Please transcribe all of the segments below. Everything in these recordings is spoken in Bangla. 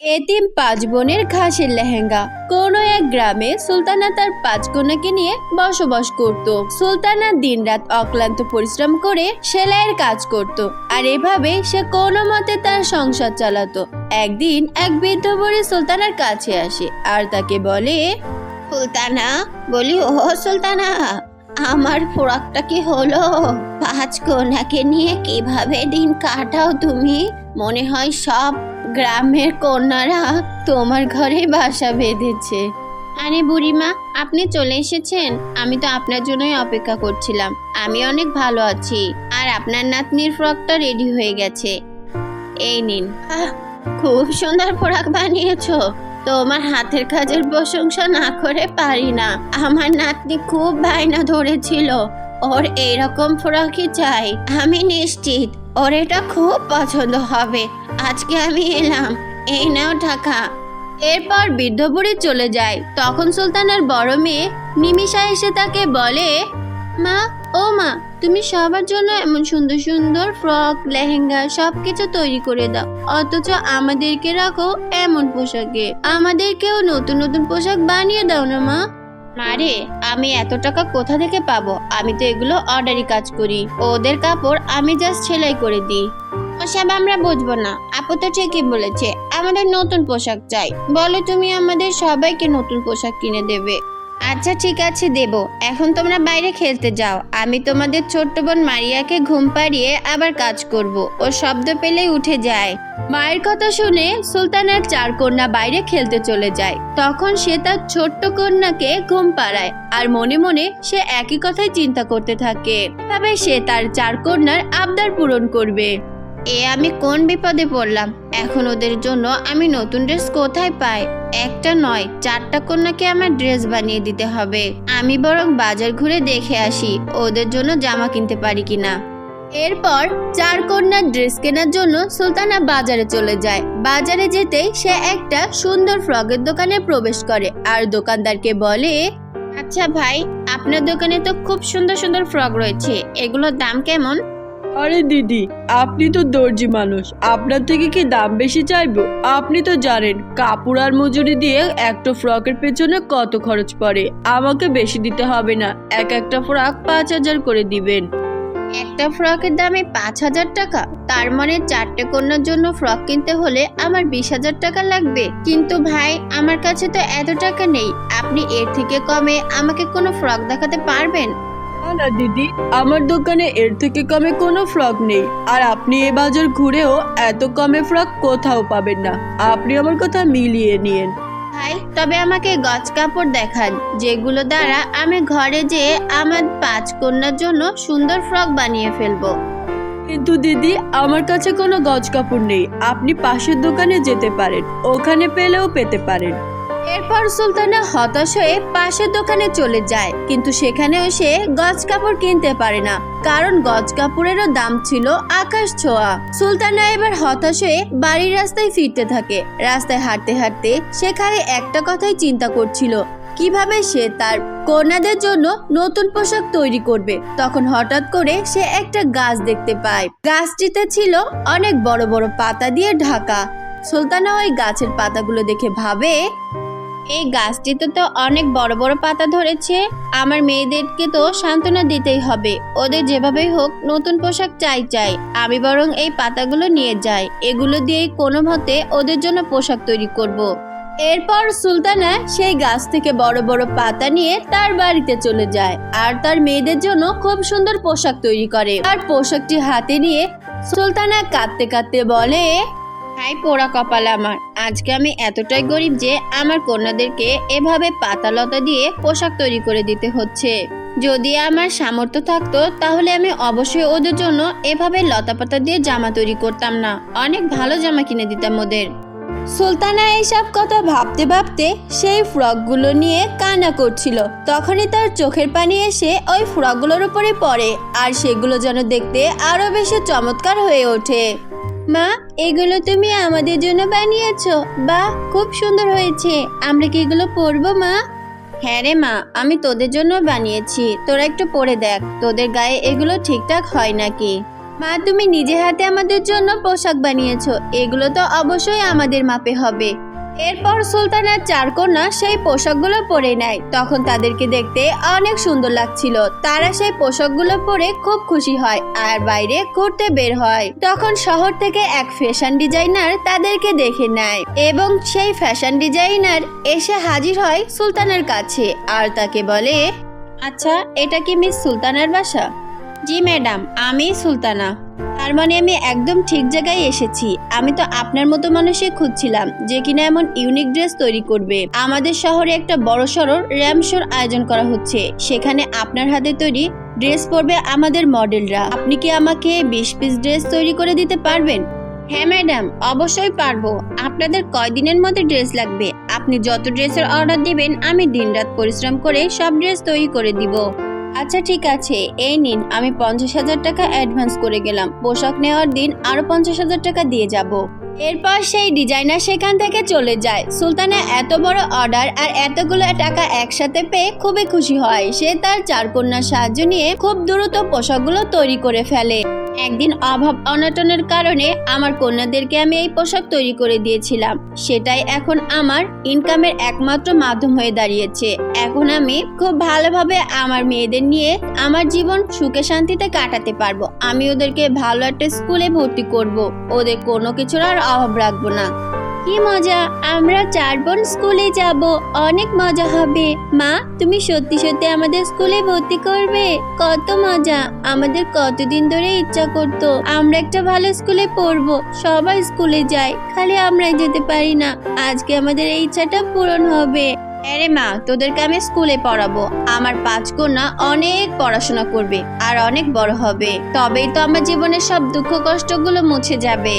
এতিম পাঁচ বোনের ঘাসের লেহেঙ্গা। কোন এক গ্রামে সুলতানা তার পাঁচ কন্যাকে নিয়ে বসবাস করত। সুলতানা দিনরাত অক্লান্ত পরিশ্রম করে সেলাইয়ের কাজ করত আর এভাবে সে কোনো মতে তার সংসার চালাতো। একদিন এক বৃদ্ধ বুড়ি সুলতানার কাছে আসে আর তাকে বলে, সুলতানা, বলি ও সুলতানা। আমার ফোরাকটা কি হলো? পাঁচ কন্যাকে নিয়ে কীভাবে দিন কাটাও তুমি? মনে হয় সব গ্রামের কন্যারা তোমার ঘরে বাসা বেঁধেছে। আরে বুড়িমা, আপনি চলে এসেছেন। আমি তো আপনার জন্যই অপেক্ষা করছিলাম। আমি অনেক ভালো আছি। আর আপনার নাতনির ফ্রকটা রেডি হয়ে গেছে। এই নিন। খুব সুন্দর ফ্রক বানিয়েছো। তোমার হাতের কাজের প্রশংসা না করে পারি না। আমার নাতনি খুব বায়না ধরেছিল। ওর এরকম ফ্রকই চাই, আমি নিশ্চিত ওর এটা খুব পছন্দ হবে। আজকে আমি এলাম, এই নাও টাকা। এরপর বৃদ্ধ বুড়ি চলে যায়। তখন সুলতানের বড় মেয়ে নিমিষা এসে তাকে বলে, মা, ও মা তুমি সবার জন্য এমন সুন্দর সুন্দর ফ্রক, লেহেঙ্গা সবকিছু তৈরি করে দাও। অথচ আমাদেরকে রাখো এমন পোশাকে। আমাদেরকেও নতুন নতুন পোশাক বানিয়ে দাও না, মা। মারে আমি এত টাকা কোথা থেকে পাবো? আমি তো এগুলো অর্ডারি কাজ করি। ওদের কাপড় আমি জাস্ট সেলাই করে দিই। সব আমরা বুঝব না। আপু তো ঠিকই বলেছে, আমাদের নতুন পোশাক চাই। বলো তুমি আমাদের সবাইকে নতুন পোশাক কিনে দেবে। আচ্ছা ঠিক আছে, দেব। এখন তোমরা বাইরে খেলতে যাও। আমি তোমাদের ছোট্ট বোন মারিয়াকে ঘুম পাড়িয়ে আবার কাজ করব। ও শব্দ পেলেই উঠে যায়। মায়ের কথা শুনে সুলতানের চার কন্যা বাইরে খেলতে চলে যায়। তখন সে তার ছোট্ট কন্যাকে ঘুম পাড়ায় আর মনে মনে সে একই কথাই চিন্তা করতে থাকে। তবে সে তার চার কন্যার আবদার পূরণ করবে। এ আমি কোন বিপদে পড়লাম? এখন ওদের জন্য আমি নতুন ড্রেস কোথায় পাই? একটা নয়, চারটা কন্যাকে আমার ড্রেস বানিয়ে দিতে হবে। আমি বরং বাজার ঘুরে দেখে আসি, ওদের জন্য জামা কিনতে পারি কিনা। এরপর চার কন্যার ড্রেস কেনার জন্য সুলতানা বাজারে চলে যায়। বাজারে যেতেই সে একটা সুন্দর ফ্রকের দোকানে প্রবেশ করে আর দোকানদারকে বলে আচ্ছা ভাই, আপনার দোকানে তো খুব সুন্দর সুন্দর ফ্রক রয়েছে। এগুলোর দাম কেমন? আরে দিদি, আপনি তো দর্জি মানুষ। আপনার থেকে কি দাম বেশি চাইব? আপনি তো জানেন, কাপড় আর মজুরি দিয়ে একটা ফ্রকের পেছনে কত খরচ পড়ে। আমাকে বেশি দিতে হবে না। এক একটা ফ্রক পাঁচ হাজার করে দিবেন। একটা ফ্রকের দামে পাঁচ হাজার টাকা? তার মানে চারটে কন্যার জন্য ফ্রক কিনতে হলে আমার বিশ হাজার টাকা লাগবে। কিন্তু ভাই, আমার কাছে তো এত টাকা নেই। আপনি এর থেকে কমে আমাকে কোনো ফ্রক দেখাতে পারবেন? না দিদি আমার দোকানে এর থেকে কমে কোনো ফ্রক নেই। আর আপনি এ বাজার ঘুরেও এত কমে ফ্রক কোথাও পাবেন না। আপনি আমার কথা মিলিয়ে নিন ভাই তবে আমাকে গজ কাপড় দেখান যেগুলো দ্বারা আমি ঘরে যেয়ে আমার পাঁচ কন্যার জন্য সুন্দর ফ্রক বানিয়ে ফেলব। কিন্তু দিদি আমার কাছে কোনো গজ কাপড় নেই। আপনি পাশের দোকানে যেতে পারেন ওখানে পেলেও পেতে পারেন। এরপর সুলতানা হতাশ হয়ে পাশের দোকানে চলে যায়। কিন্তু সেখানেও সে গজ কাপড় কিনতে পারে না, কারণ গজ কাপড়েরও দাম ছিল আকাশ ছোঁয়া। সুলতানা এবার হতাশ হয়ে বাড়ির রাস্তায় ফিরতে থাকে। রাস্তায় হাঁটতে হাঁটতে সেখানে একটা কথাই চিন্তা করছিল, কীভাবে সে তার কন্যাদের জন্য নতুন পোশাক তৈরি করবে? তখন হঠাৎ করে সে একটা গাছ দেখতে পায়। গাছটিতে ছিল অনেক বড় বড় পাতা দিয়ে ঢাকা। সুলতানা ওই গাছের পাতাগুলো দেখে ভাবে এই গাছটিতে তো অনেক বড় বড় পাতা ধরেছে। আমার মেয়েদেরকে তো সান্ত্বনা দিতেই হবে। ওদের যেভাবেই হোক নতুন পোশাক চাই চাই। আমি বরং এই পাতাগুলো নিয়ে যাই। এগুলো দিয়ে কোনো মতে ওদের জন্য পোশাক তৈরি করব। এরপর সুলতানা সেই গাছ থেকে বড় বড় পাতা নিয়ে তার বাড়িতে চলে যায় আর তার মেয়েদের জন্য খুব সুন্দর পোশাক তৈরি করে। আর পোশাকটি হাতে নিয়ে সুলতানা কাঁদতে কাঁদতে বলে হাই পোড়া কপাল আমার। আজকে আমি এতটাই গরিব যে আমার কন্যাদেরকে এভাবে পাতালতা দিয়ে পোশাক তৈরি করে দিতে হচ্ছে। যদি আমার সামর্থ্য থাকতো, তাহলে আমি অবশ্যই ওদের জন্য এভাবে লতা পাতা দিয়ে জামা তৈরি করতাম না। অনেক ভালো জামা কিনে দিতাম ওদের। সুলতানা এইসব কথা ভাবতে ভাবতে সেই ফ্রকগুলো নিয়ে কান্না করছিল। তখনই তার চোখের পানি এসে ওই ফ্রকগুলোর উপরে পড়ে, আর সেগুলো যেন দেখতে আরও বেশি চমৎকার হয়ে ওঠে। মা, এগুলো তুমি আমাদের জন্য বানিয়েছো। বা খুব সুন্দর হয়েছে। আমরা কি এগুলো পরবো, মা? হ্যাঁ রে মা, আমি তোদের জন্য বানিয়েছি। তোরা একটু পরে দেখ, তোদের গায়ে এগুলো ঠিকঠাক হয় নাকি? মা, তুমি নিজে হাতে আমাদের জন্য পোশাক বানিয়েছো। এগুলো তো অবশ্যই আমাদের মাপে হবে। এরপর সুলতানার চার কন্যা সেই পোশাকগুলো পরে নেয়। তখন তাদেরকে দেখতে অনেক সুন্দর লাগছিল। তারা সেই পোশাকগুলো পরে খুব খুশি হয় আর বাইরে ঘুরতে বের হয়। তখন শহর থেকে এক ফ্যাশন ডিজাইনার তাদেরকে দেখে নেয় এবং সেই ফ্যাশন ডিজাইনার এসে হাজির হয় সুলতানের কাছে আর তাকে বলে আচ্ছা এটা কি মিস সুলতানার বাসা? জি, ম্যাডাম, আমি সুলতানা। তার মানে আমি একদম ঠিক জায়গায় এসেছি। আমি তো আপনার মতো মানুষই খুঁজছিলাম যে কিনা এমন ইউনিক ড্রেস তৈরি করবে। আমাদের শহরে একটা বড় সড়র র্যাম শোর আয়োজন করা হচ্ছে। সেখানে আপনার হাতে তৈরি ড্রেস পরবে আমাদের মডেলরা আপনি কি আমাকে বিশ পিস ড্রেস তৈরি করে দিতে পারবেন? হ্যাঁ ম্যাডাম অবশ্যই পারব। আপনাদের কয়দিনের মধ্যে ড্রেস লাগবে? আপনি যত ড্রেসের অর্ডার দিবেন, আমি দিনরাত পরিশ্রম করে সব ড্রেস তৈরি করে দিব। আচ্ছা ঠিক আছে। এই নিন, আমি পঞ্চাশ হাজার টাকা অ্যাডভান্স করে গেলাম। পোশাক নেওয়ার দিন আরও পঞ্চাশ হাজার টাকা দিয়ে যাব। এরপর সেই ডিজাইনার সেখান থেকে চলে যায়। সুলতানা এত বড় অর্ডার আর এতগুলো টাকা একসাথে পেয়ে খুবই খুশি হয়। সে তার চার কন্যার সাহায্য নিয়ে খুব দ্রুত পোশাকগুলো তৈরি করে ফেলে। একদিন অভাব অনটনের কারণে আমার কন্যাদেরকে আমি এই পোশাক তৈরি করে দিয়েছিলাম। সেটাই এখন আমার ইনকামের একমাত্র মাধ্যম হয়ে দাঁড়িয়েছে। এখন আমি খুব ভালোভাবে আমার মেয়েদের নিয়ে আমার জীবন সুখে শান্তিতে কাটাতে পারব। আমি ওদেরকে ভালো একটা স্কুলে ভর্তি করব। ওদের কোনো কিছুর আর অভাব রাখব না। কি মজা, আমরা চার বোন স্কুলে যাব, অনেক মজা হবে। মা, তুমি সত্যি সত্যি আমাদের স্কুলে ভর্তি করবে? কত মজা, আমাদের কতদিন ধরে ইচ্ছা করতো, আমরা একটা ভালো স্কুলে পড়ব, সবাই স্কুলে যায়, খালি আমরাই যেতে পারি না, আজকে আমাদের এই ইচ্ছাটা পূরণ হবে। আরে মা, তোদেরকে আমি স্কুলে পড়াবো, আমার পাঁচ কন্যা অনেক পড়াশোনা করবে, আর অনেক বড় হবে, তবেই তো আমার জীবনের সব দুঃখ কষ্টগুলো মুছে যাবে।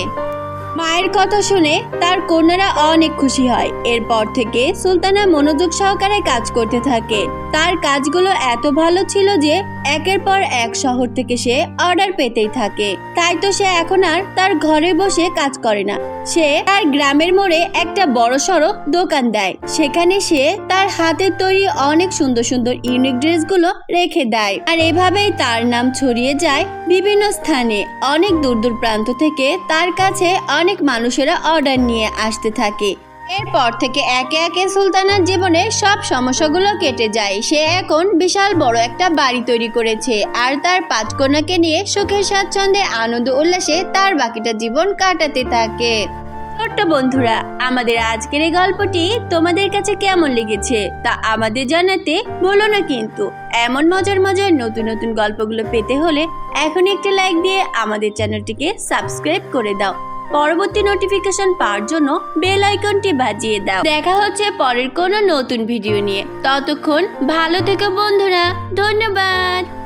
মায়ের কথা শুনে তার কন্যারা অনেক খুশি হয়। এরপর থেকে সুলতানা মনোযোগ সহকারে কাজ করতে থাকে। তার কাজগুলো এত ভালো ছিল যে একের পর এক শহর থেকে সে অর্ডার পেতেই থাকে। তাই তো সে এখন আর তার ঘরে বসে কাজ করে না। সে তার গ্রামের মোড়ে একটা বড় সড়ো দোকান দেয়। সেখানে সে তার হাতের তৈরি অনেক সুন্দর সুন্দর ইউনিক ড্রেসগুলো রেখে দেয়। আর এভাবেই তার নাম ছড়িয়ে যায় বিভিন্ন স্থানে। অনেক দূর দূর প্রান্ত থেকে তার কাছে অনেক মানুষেরা অর্ডার নিয়ে আসতে থাকে। এরপর থেকে একে একে সুলতানার জীবনে সব সমস্যাগুলো কেটে যায়। সে এখন বিশাল বড় একটা বাড়ি তৈরি করেছে আর তার পাঁচ কন্যাকে নিয়ে সুখের স্বাচ্ছন্দ্যে আনন্দ উল্লাসে তার বাকিটা জীবন কাটাতে থাকে। ছোট্ট বন্ধুরা, আমাদের আজকের এই গল্পটি তোমাদের কাছে কেমন লেগেছে তা আমাদের জানাতে বলো না কিন্তু। এমন মজার মজার নতুন নতুন গল্পগুলো পেতে হলে এখন একটি লাইক দিয়ে আমাদের চ্যানেলটিকে সাবস্ক্রাইব করে দাও। পরবর্তী নোটিফিকেশন পাওয়ার জন্য বেল আইকনটি বাজিয়ে দাও। দেখা হচ্ছে পরের কোনো নতুন ভিডিও নিয়ে। ততক্ষণ ভালো থেকো বন্ধুরা। ধন্যবাদ।